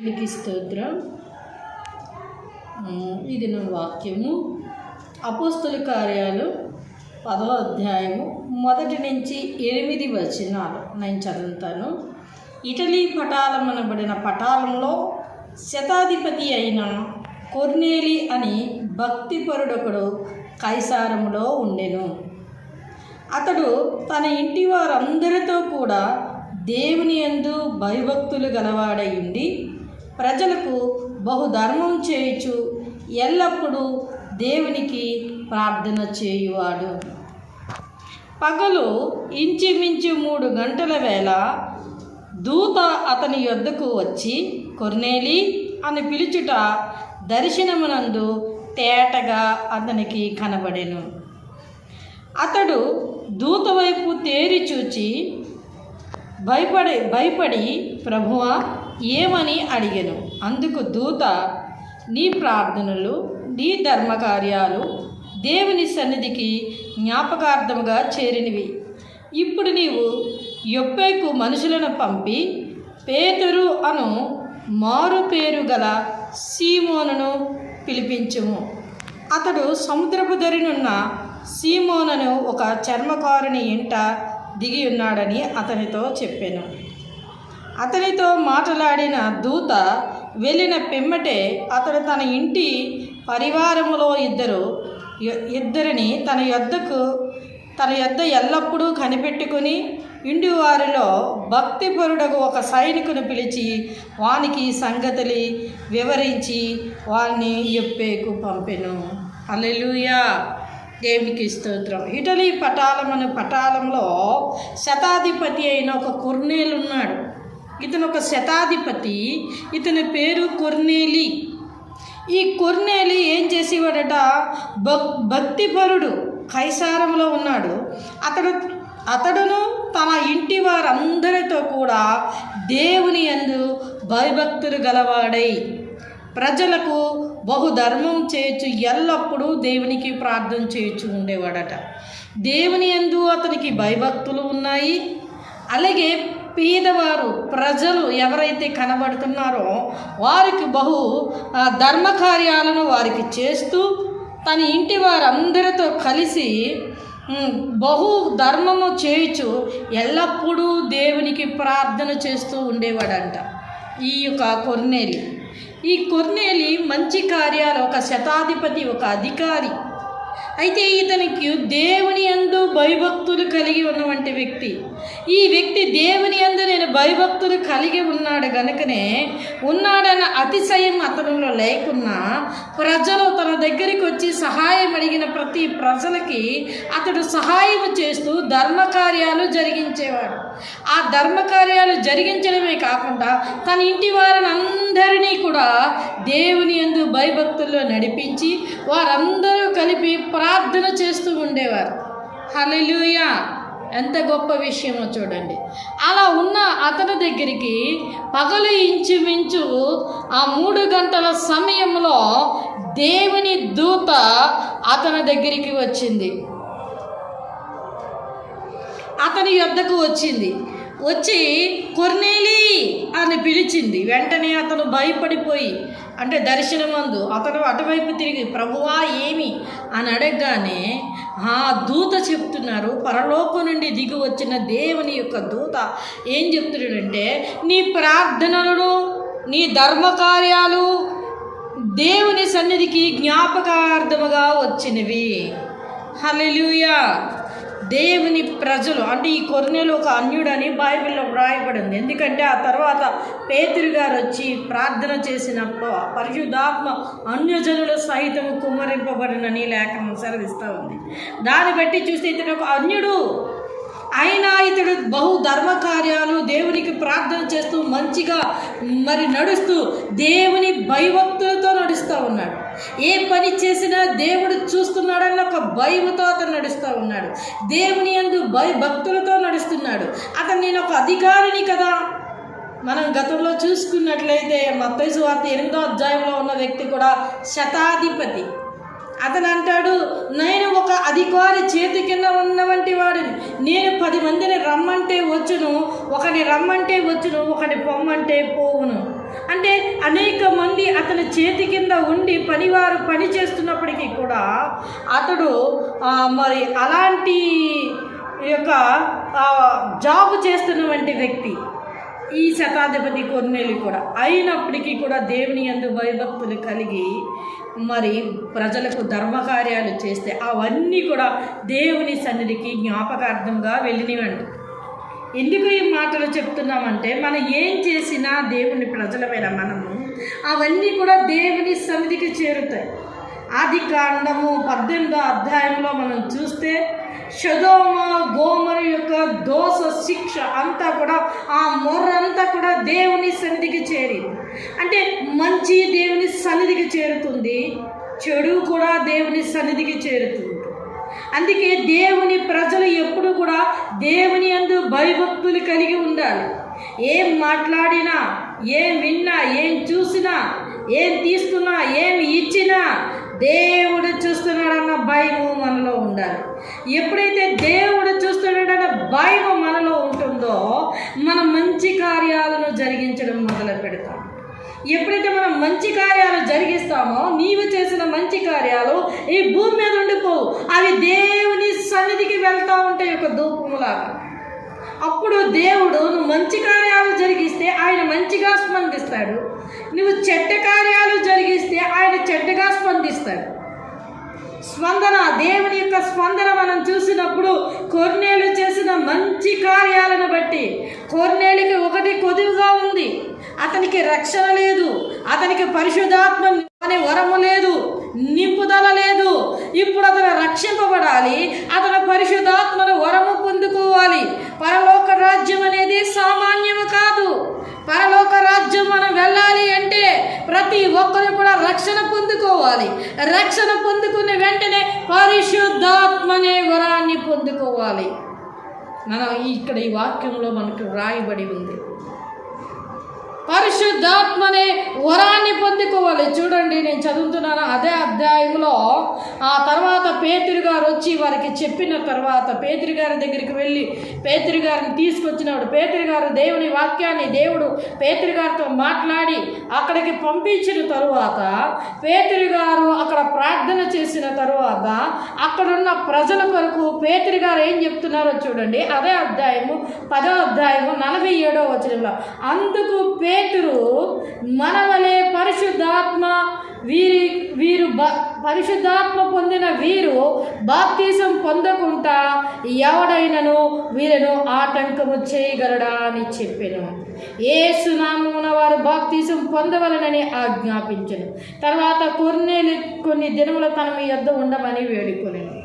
దేవునికి స్తోత్రం. ఇది నా వాక్యము. అపోస్తుల కార్యాలు పదవ అధ్యాయము మొదటి నుంచి ఎనిమిది వచనాలు నేను చదువుతాను. ఇటలీ పటాలం అనబడిన పటాలంలో శతాధిపతి అయిన కొర్నేలి అని భక్తిపరుడొకడు కైసారములో ఉండెను. అతడు తన ఇంటి వారందరితో కూడా దేవుని యందు భయభక్తులు గలవాడై ఉండి ప్రజలకు బహుధర్మం చేయుచు ఎల్లప్పుడూ దేవునికి ప్రార్థన చేయువాడు. పగలు ఇంచుమించు మూడు గంటల వేళ దూత అతని యొద్దకు వచ్చి కొర్నేలి అని పిలుచుట దర్శనమునందు తేటగా అతనికి కనబడెను. అతడు దూత వైపు తేరి చూచి భయపడి భయపడి ప్రభువా ఏమని అడిగాను? అందుకు దూత నీ ప్రార్థనలు నీ ధర్మకార్యాలు దేవుని సన్నిధికి జ్ఞాపకార్థముగా చేరినవి. ఇప్పుడు నీవు యొప్పేకు మనుషులను పంపి పేతురు అను మారు పేరు గల సీమోనును పిలిపించుము. అతడు సముద్రపు దరినున్న సీమోనను ఒక చర్మకారుని ఇంట దిగి ఉన్నాడని అతనితో చెప్పాను. అతనితో మాట్లాడిన దూత వెళ్ళిన పిమ్మటే అతడు తన ఇంటి పరివారములో ఇద్దరు ఇద్దరిని తన యొద్దకు తన యొద్ద ఎల్లప్పుడూ కనిపెట్టుకుని ఇంటి వారిలో భక్తిపరుడకు ఒక సైనికుని పిలిచి వానికి సంగతులు వివరించి వారిని ఎప్పేకు పంపెను. అల్లెలుయా దేవునికి స్తోత్రం. ఇటలీ పటాలమను పటాలంలో శతాధిపతి అయిన ఒక కొర్నేలు ఉన్నాడు. ఇతను ఒక శతాధిపతి. ఇతని పేరు కొర్నేలి. ఈ కొర్నేలి ఏం చేసేవాడట? భక్ భక్తిపరుడు కైసారంలో ఉన్నాడు. అతడు అతడును తన ఇంటి వారందరితో కూడా దేవుని యందు భయభక్తులు గలవాడై ప్రజలకు బహుధర్మం చేయొచ్చు ఎల్లప్పుడూ దేవునికి ప్రార్థన చేయొచ్చు ఉండేవాడట. దేవుని ఎందు అతనికి భయభక్తులు ఉన్నాయి. అలాగే పేదవారు ప్రజలు ఎవరైతే కనబడుతున్నారో వారికి బహు ధర్మ ధర్మకార్యాలను వారికి చేస్తూ తన ఇంటి వారందరితో కలిసి బహు ధర్మము చేయుచు ఎల్లప్పుడూ దేవునికి ప్రార్థన చేస్తూ ఉండేవాడంట. ఈ యొక్క కొన్నేరి ఈ కొర్నేలి మంచి కార్యాలు ఒక శతాధిపతి ఒక అధికారి. అయితే ఇతనికి దేవుని యందు భయభక్తులు కలిగి ఉన్నవంటి వ్యక్తి. ఈ వ్యక్తి దేవుని అందు నేను భయభక్తులు కలిగి ఉన్నాడు గనుకనే ఉన్నాడన్న అతిశయం అతనిలో లేకున్నా ప్రజలు తన దగ్గరికి వచ్చి సహాయం అడిగిన ప్రతి ప్రజలకి అతడు సహాయం చేస్తూ ధర్మకార్యాలు జరిగించేవాడు. ఆ ధర్మకార్యాలు జరిగించడమే కాకుండా తన ఇంటి వారిని అందరినీ కూడా దేవుని యందు భయభక్తుల్లో నడిపించి వారందరూ కలిపి ప్రార్థన చేస్తూ ఉండేవారు. హల్లెలూయా! ఎంత గొప్ప విషయమో చూడండి. అలా ఉన్న అతని దగ్గరికి పగలు ఇంచుమించు ఆ మూడు గంటల సమయంలో దేవుని దూత అతని దగ్గరికి వచ్చింది. అతని యొద్దకు వచ్చింది. వచ్చి కొర్నేలి అని పిలిచింది. వెంటనే అతను భయపడిపోయి అంటే దర్శనమందు అతను అటువైపు తిరిగి ప్రభువా ఏమి? అని అడగగానే ఆ దూత చెప్తున్నారు పరలోకం నుండి దిగి వచ్చిన దేవుని యొక్క దూత ఏం చెప్తున్నాడంటే నీ ప్రార్థనలను నీ ధర్మకార్యాలు దేవుని సన్నిధికి జ్ఞాపకార్థముగా వచ్చినవి. హల్లెలూయా! దేవుని ప్రజలు అంటే ఈ కొరనేలు ఒక అన్యుడని బైబిల్లో వ్రాయబడింది. ఎందుకంటే ఆ తర్వాత పేతురు గారు వచ్చి ప్రార్థన చేసినప్పుడు పరిశుద్ధాత్మ అన్యజనుల సహితం కుమ్మరింపబడినని లేఖనం సెలవిస్తూ ఉంది. దాన్ని బట్టి చూస్తే ఇతను ఒక అన్యుడు. అయినా ఇతడు బహు ధర్మకార్యాలు దేవునికి ప్రార్థన చేస్తూ మంచిగా మరి నడుస్తూ దేవుని భయభక్తులతో నడుస్తూ ఉన్నాడు. ఏ పని చేసినా దేవుడు చూస్తున్నాడన్న ఒక భయముతో అతను నడుస్తూ ఉన్నాడు. దేవుని యందు భయభక్తులతో నడుస్తున్నాడు. అతను నేను ఒక అధికారిని కదా. మనం గతంలో చూసుకున్నట్లయితే మత్తైసు వార్త ఎనిమిదో అధ్యాయంలో ఉన్న వ్యక్తి కూడా శతాధిపతి. అతను అంటాడు నేను ఒక అధికారి చేతి కింద ఉన్నవంటి వాడిని. నేను పది మందిని రమ్మంటే వచ్చును ఒకని రమ్మంటే వచ్చును ఒకని పొమ్మంటే పోవును. అంటే అనేక మంది అతని చేతి కింద ఉండి పనివారు పని చేస్తున్నప్పటికీ కూడా అతడు మరి అలాంటి యొక్క జాబ్ చేస్తున్నటువంటి వ్యక్తి. ఈ శతాధిపతి కొన్నేళ్ళు కూడా. అయినప్పటికీ కూడా దేవుని యందు భయభక్తులు కలిగి మరి ప్రజలకు ధర్మకార్యాలు చేస్తే అవన్నీ కూడా దేవుని సన్నిధికి జ్ఞాపకార్థంగా వెళ్ళినవండి ఎందుకు ఈ మాటలు చెప్తున్నామంటే మనం ఏం చేసినా దేవుని ప్రజలమైన మనము అవన్నీ కూడా దేవుని సన్నిధికి చేరుతాయి. ఆది కాండము పద్దెనిమిదో అధ్యాయంలో మనం చూస్తే షదోమ గోమర యొక్క దోష శిక్ష అంతా కూడా ఆ మొర్రంతా కూడా దేవుని సన్నిధికి చేరి అంటే మంచి దేవుని సన్నిధికి చేరుతుంది చెడు కూడా దేవుని సన్నిధికి చేరుతుంది. అందుకే దేవుని ప్రజలు ఎప్పుడు కూడా దేవుని అందు భయభక్తులు కలిగి ఉండాలి. ఏం మాట్లాడినా ఏం విన్నా ఏం చూసినా ఏం తీసుకున్నా ఏం ఇచ్చినా దేవుడు చూస్తున్నాడన్న భయము మనలో ఉండాలి. ఎప్పుడైతే దేవుడు చూస్తున్నాడన్న భయం మనలో ఉంటుందో మనం మంచి కార్యాలను జరిగించడం మొదలు పెడతాం ఎప్పుడైతే మనం మంచి కార్యాలు జరిగిస్తామో నీవు చేసిన మంచి కార్యాలు ఈ భూమి మీద ఉండిపోవు అవి దేవుని సన్నిధికి వెళ్తూ ఉంటాయి ఒక ధూపములాగా. అప్పుడు దేవుడు నువ్వు మంచి కార్యాలు జరిగిస్తే ఆయన మంచిగా స్పందిస్తాడు. నువ్వు చెడ్డ కార్యాలు జరిగిస్తే ఆయన చెడ్డగా స్పందిస్తాడు. స్పందన దేవుని యొక్క స్పందన మనం చూసినప్పుడు కొర్నేలు చేసిన మంచి కార్యాలను బట్టి కొర్నేలికి ఒకటి కొదువుగా ఉంది. అతనికి రక్షణ లేదు. అతనికి పరిశుద్ధాత్మ అనే వరము లేదు. నింపుదల లేదు. ఇప్పుడు అతను రక్షింపబడాలి. అతను పరిశుద్ధాత్మను వరము పొందుకోవాలి. పరలోక రాజ్యం అనేది సామాన్యము కాదు. పరలోక రాజ్యం మనం వెళ్ళాలి అంటే ప్రతి ఒక్కరు కూడా రక్షణ పొందుకోవాలి. రక్షణ పొందుకున్న వెంటనే పరిశుద్ధాత్మనే వరాన్ని పొందుకోవాలి. మనం ఇక్కడ ఈ వాక్యంలో మనకు రాయబడి ఉంది. పరిశుద్ధాత్మనే వరాన్ని పొందుకోవాలి. చూడండి నేను చదువుతున్నాను అదే అధ్యాయంలో. ఆ తర్వాత పేతురు గారు వచ్చి వారికి చెప్పిన తర్వాత పేతురు గారి దగ్గరికి వెళ్ళి పేతురు గారిని తీసుకొచ్చినప్పుడు పేతురు గారు దేవుని వాక్యాన్ని దేవుడు పేతురు గారితో మాట్లాడి అక్కడికి పంపించిన తరువాత పేతురు గారు అక్కడ ప్రార్థన చేసిన తరువాత అక్కడున్న ప్రజల కొరకు పేతురు గారు ఏం చెప్తున్నారో చూడండి. అదే అధ్యాయము పదో అధ్యాయము నలభై ఏడో వచనంలో. అందుకు పే పేతురు మనవలే పరిశుద్ధాత్మ. వీరి వీరు బ పరిశుద్ధాత్మ పొందిన వీరు బాప్తీసం పొందకుండా ఎవడైనను వీరిను ఆటంకము చేయగలడా అని చెప్పాను. ఏ సునామున వారు బాప్తీసం పొందవలనని ఆజ్ఞాపించను. తర్వాత కొన్ని కొన్ని దినముల తన మీ యొద్ద ఉండమని వేడుకొనేను.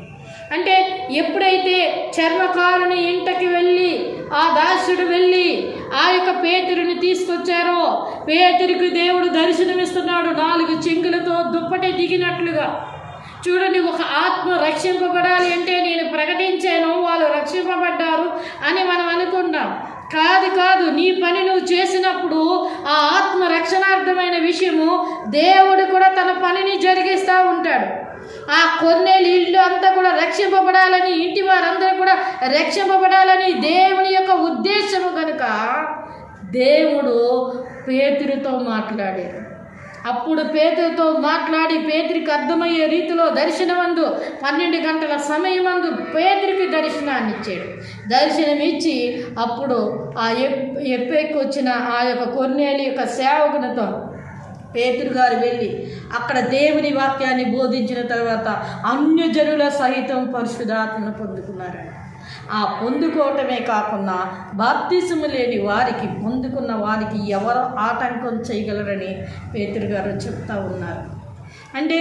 అంటే ఎప్పుడైతే చర్మకారుని ఇంటికి వెళ్ళి ఆ దాసుడు వెళ్ళి ఆ యొక్క పేతురుని తీసుకొచ్చారో పేతురికి దేవుడు దర్శనమిస్తున్నాడు. నాలుగు చెంగులతో దుప్పటి దిగినట్లుగా. చూడండి ఒక ఆత్మ రక్షింపబడాలి అంటే నేను ప్రకటించాను వాళ్ళు రక్షింపబడ్డారు అని మనం అనుకున్నాం కాదు కాదు నీ పని నువ్వు చేసినప్పుడు ఆ ఆత్మ రక్షణార్థమైన విషయము దేవుడు కూడా తన పనిని జరిగిస్తూ ఉంటాడు. ఆ కొన్నేళ్ళు ఇల్లు అంతా కూడా రక్షింపబడాలని ఇంటి వారందరూ కూడా రక్షింపబడాలని దేవుని యొక్క ఉద్దేశము కనుక దేవుడు పేతురితో మాట్లాడారు అప్పుడు పేతురితో మాట్లాడి పేతురికి అర్థమయ్యే రీతిలో దర్శనమందు పన్నెండు గంటల సమయమందు పేతురికి దర్శనాన్ని ఇచ్చాడు దర్శనం ఇచ్చి అప్పుడు ఆ ఎప్ ఎప్పెక్కి వచ్చిన ఆ యొక్క కొన్నేళ్ళ యొక్క సేవకునితో పేతురు గారు వెళ్ళి అక్కడ దేవుని వాక్యాన్ని బోధించిన తర్వాత అన్యజనుల సహితం పరిశుధాత్మను పొందుకున్నారండి ఆ పొందుకోవటమే కాకుండా బాప్తిసము లేని వారికి పొందుకున్న వారికి ఎవరు ఆటంకం చేయగలరని పేతురు గారు చెప్తా ఉన్నారు. అంటే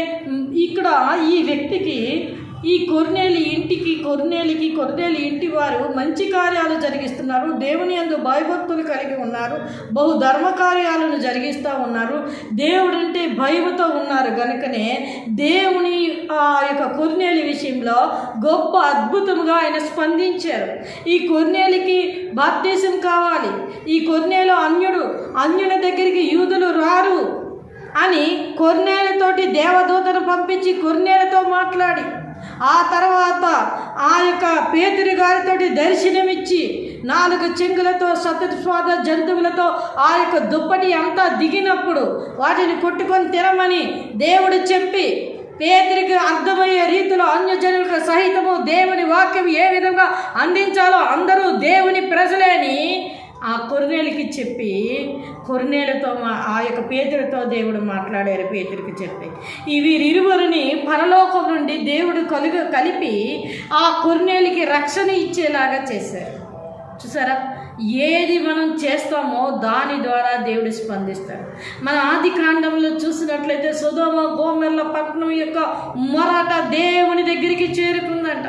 ఇక్కడ ఈ వ్యక్తికి ఈ కొర్నేలి ఇంటికి కొర్నేలికి కొర్నేలి ఇంటి వారు మంచి కార్యాలు జరిగిస్తున్నారు. దేవుని అందు భయభక్తులు కలిగి ఉన్నారు. బహు ధర్మ కార్యాలను జరిగిస్తూ ఉన్నారు. దేవుడంటే భయముతో ఉన్నారు. కనుకనే దేవుని ఆ యొక్క కొర్నేలి విషయంలో గొప్ప అద్భుతముగా ఆయన స్పందించారు. ఈ కొర్నేలికి బాప్తీసం కావాలి. ఈ కొర్నేలు అన్యుడు అన్యుల దగ్గరికి యూదులు రారు అని కొర్నేలతోటి దేవదూతను పంపించి కొర్నేలతో మాట్లాడి ఆ తర్వాత ఆ యొక్క పేతురి గారితో దర్శనమిచ్చి నాలుగు చెంగులతో సతస్వాద జంతువులతో ఆ యొక్క దుప్పటి అంతా దిగినప్పుడు వాటిని కొట్టుకొని తినమని దేవుడు చెప్పి పేదరికి అర్థమయ్యే రీతిలో అన్యజనులకు సహితము దేవుని వాక్యం ఏ విధంగా అందించాలో అందరూ దేవుని ప్రజలేని ఆ కొర్నేలికి చెప్పి కొరనేలతో మా ఆ యొక్క పేతుడితో దేవుడు మాట్లాడారు పేతుడికి చెప్పి. ఇవి ఇరువురిని పరలోకం నుండి దేవుడు కలుగు కలిపి ఆ కొరనేలికి రక్షణ ఇచ్చేలాగా చేశారు. చూసారా? ఏది మనం చేస్తామో దాని ద్వారా దేవుడు స్పందిస్తాడు. మన ఆది కాండంలో చూసినట్లయితే సుధోమ గోమెర్ల పట్నం యొక్క మొరట దేవుని దగ్గరికి చేరుకుందంట.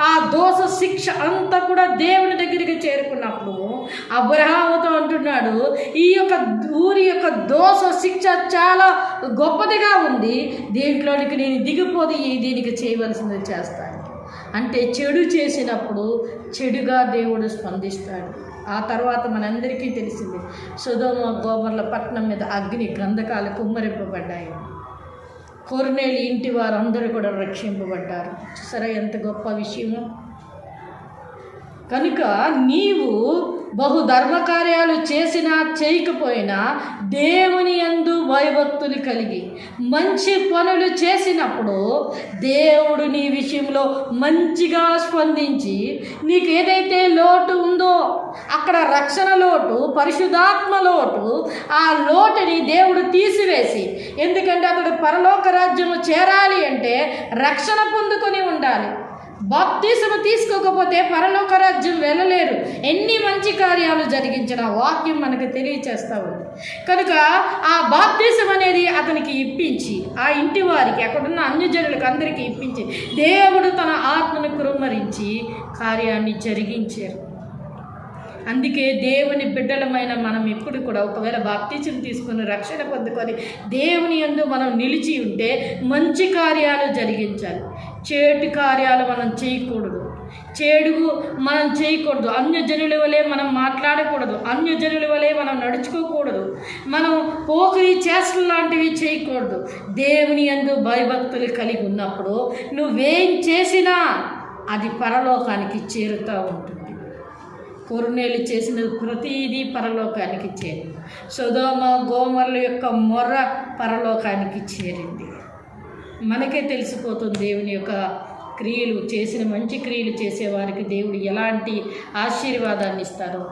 ఆ దోష శిక్ష అంతా కూడా దేవుని దగ్గరికి చేరుకున్నప్పుడు అబ్రహాముతో అంటున్నాడు ఈ యొక్క ఊరి యొక్క దోష శిక్ష చాలా గొప్పదిగా ఉంది దీంట్లోనికి నేను దిగిపోతే ఈ దీనికి చేయవలసింది చేస్తాను. అంటే చెడు చేసినప్పుడు చెడుగా దేవుడు స్పందిస్తాడు. ఆ తర్వాత మనందరికీ తెలిసింది సుధోమ గోమర్ల పట్నం మీద అగ్ని గంధకాలు కుమ్మరింపబడ్డాయి. కొర్నేలి ఇంటి వారందరూ కూడా రక్షింపబడ్డారు. సరే ఎంత గొప్ప విషయమో. కనుక నీవు బహు ధర్మకార్యాలు చేసినా చేయకపోయినా దేవుని యందు భయభక్తులు కలిగి మంచి పనులు చేసినప్పుడు దేవుడు నీ విషయంలో మంచిగా స్పందించి నీకు ఏదైతే లోటు ఉందో అక్కడ రక్షణ లోటు పరిశుధాత్మ లోటు ఆ లోటుని దేవుడు తీసివేసి ఎందుకంటే అతడు పరలోక రాజ్యము చేరాలి అంటే రక్షణ పొందుకొని ఉండాలి. బాప్తీసము తీసుకోకపోతే పరలోక రాజ్యం వెళ్ళలేరు. ఎన్ని మంచి కార్యాలు జరిగించిన వాక్యం మనకు తెలియచేస్తా ఉంది కనుక ఆ బాప్తీసం అనేది అతనికి ఇప్పించి ఆ ఇంటి వారికి అక్కడున్న అన్యజనులకు అందరికీ ఇప్పించి దేవుడు తన ఆత్మను కృమ్మరించి కార్యాన్ని జరిగించారు. అందుకే దేవుని బిడ్డలమైన మనం ఎప్పుడు కూడా ఒకవేళ బాప్తీసం తీసుకుని రక్షణ పొందుకొని దేవుని యందు మనం నిలిచి ఉంటే మంచి కార్యాలు జరిగించాలి. చేటు కార్యాలు మనం చేయకూడదు. చెడు మనం చేయకూడదు. అన్యజనుల వలె మనం మాట్లాడకూడదు. అన్యజనుల వలె మనం నడుచుకోకూడదు. మనం పోకిరి చేష్టలు లాంటివి చేయకూడదు. దేవుని యందు భయభక్తులు కలిగి ఉన్నప్పుడు నువ్వేం చేసినా అది పరలోకానికి చేరుతూ ఉంటుంది. కొరునేలు చేసిన ప్రతిదీ పరలోకానికి చేరింది. సుధోమ గోమర్ల యొక్క మొర్ర పరలోకానికి చేరింది. మనకే తెలిసిపోతుంది దేవుని యొక్క క్రియలు చేసిన మంచి క్రియలు చేసేవారికి దేవుడు ఎలాంటి ఆశీర్వాదాన్ని ఇస్తారో.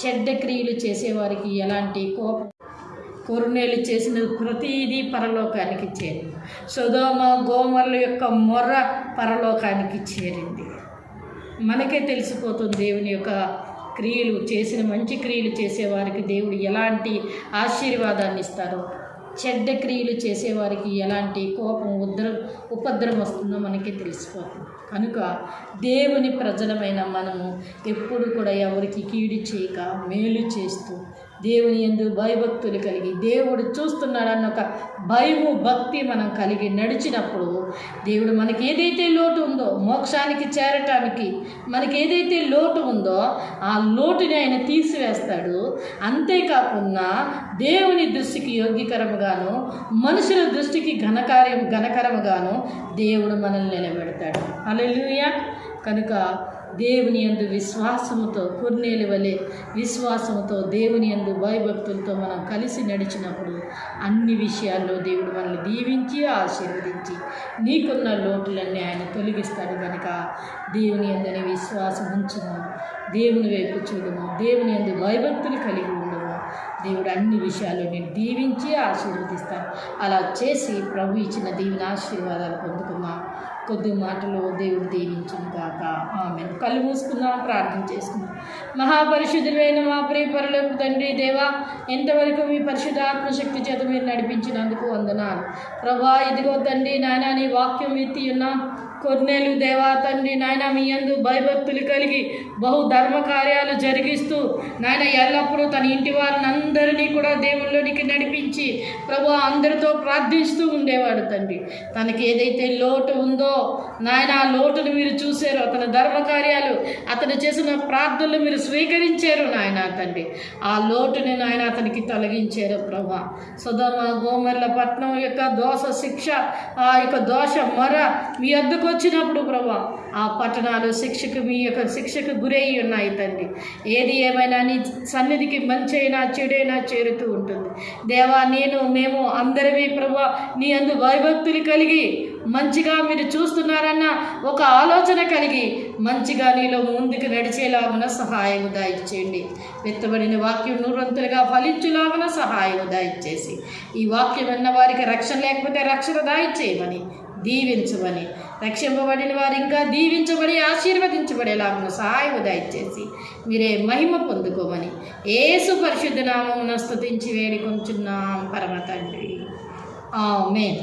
చెడ్డ క్రియలు చేసేవారికి ఎలాంటి కోపం కొరునేలు చేసిన ప్రతిదీ పరలోకానికి చేరింది. సుధోమ గోమర్ల యొక్క మొర్ర పరలోకానికి చేరింది. మనకే తెలిసిపోతుంది దేవుని యొక్క క్రియలు చేసిన మంచి క్రియలు చేసేవారికి దేవుడు ఎలాంటి ఆశీర్వాదాన్ని ఇస్తారో. చెడ్డ క్రియలు చేసేవారికి ఎలాంటి కోపం ఉద్ర ఉపద్రవం వస్తుందో మనకి తెలిసిపోతుంది. కనుక దేవుని ప్రజలమైన మనము ఎప్పుడు కూడా ఎవరికి కీడు చేయక మేలు చేస్తూ దేవుని ఎందు భయభక్తులు కలిగి దేవుడు చూస్తున్నాడన్న ఒక భయము భక్తి మనం కలిగి నడిచినప్పుడు దేవుడు మనకి ఏదైతే లోటు ఉందో మోక్షానికి చేరటానికి మనకి ఏదైతే లోటు ఉందో ఆ లోటుని ఆయన తీసివేస్తాడు. అంతేకాకుండా దేవుని దృష్టికి యోగ్యకరముగాను మనుషుల దృష్టికి ఘనకార్యం ఘనకరముగాను దేవుడు మనల్ని నిలబెడతాడు. అలెలుయా కనుక దేవుని యందు విశ్వాసముతో కుర్నేలు వలె విశ్వాసముతో దేవుని యందు భయభక్తులతో మనం కలిసి నడిచినప్పుడు అన్ని విషయాల్లో దేవుడు మనల్ని దీవించి ఆశీర్వదించి నీకున్న లోటులన్నీ ఆయన తొలగిస్తాడు కనుక దేవుని అందరి విశ్వాసం ఉంచుము. దేవుని వైపు చూడము. దేవుని అందు భయభక్తులు కలిగి దేవుడు అన్ని విషయాల్లో నేను దీవించి ఆశీర్వదిస్తాను. అలా చేసి ప్రభు ఇచ్చిన దీవెన ఆశీర్వాదాలు పొందుకుందాం కొద్ది మాటలు దేవుడు దీవించును కాక ఆమె కళ్ళు మూసుకుందాం ప్రార్థన చేసుకుందాం. మహాపరిశుద్ధులైన మా ప్రియ పరులకు తండ్రి దేవా ఎంతవరకు మీ పరిశుద్ధ ఆత్మశక్తి చేత మీరు నడిపించినందుకు వందనాలు. ప్రభా ఇదిగో తండ్రి నాయన నీ వాక్యం ఎత్తి ఉన్నాం. కొన్నేళ్ళు దేవా తండ్రి నాయన మీ యందు భయభక్తులు కలిగి బహు ధర్మ కార్యాలు జరిగిస్తూ నాయన ఎల్లప్పుడూ తన ఇంటి వారిని అందరినీ కూడా దేవుళ్ళలోనికి నడిపించి ప్రభు అందరితో ప్రార్థిస్తూ ఉండేవాడు తండ్రి. తనకి ఏదైతే లోటు ఉందో నాయన ఆ లోటును మీరు చూశారు అతని ధర్మ కార్యాలు అతను చేసిన ప్రార్థనలు మీరు స్వీకరించారు నాయన తండ్రి. ఆ లోటుని నాయన అతనికి తొలగించారు ప్రభా. సుధమ గోమర్ల పట్నం యొక్క దోష శిక్ష ఆ యొక్క దోష మర మీ అద్దుకు వచ్చినప్పుడు ప్రభా ఆ పట్టణాలు శిక్షకు మీ యొక్క శిక్షకు గురై ఉన్నాయి తండ్రి. ఏది ఏమైనా నీ సన్నిధికి మంచి అయినా చెడైనా చేరుతూ ఉంటుంది. దేవా నేను మేము అందరివి ప్రభా నీ అందు భయభక్తులు కలిగి మంచిగా మీరు చూస్తున్నారన్న ఒక ఆలోచన కలిగి మంచిగా నీలో ముందుకు నడిచేలాగున సహాయం దాయిచ్చేయండి విత్తబడిన వాక్యం నూరంతులుగా ఫలించులాగున సహాయం దాయిచ్చేసి ఈ వాక్యం అన్న వారికి రక్షణ లేకపోతే రక్షణ దాయిచ్చేయమని దీవించమని. రక్షింపబడిన వారు ఇంకా దీవించబడి ఆశీర్వదించబడేలా ఉన్న సహాయం దయచేసి మీరే మహిమ పొందుకోమని. ఏసు పరిశుద్ధ నామమున స్థుతించి వేడుకొంచున్నాం పరమ తండ్రి. ఆమె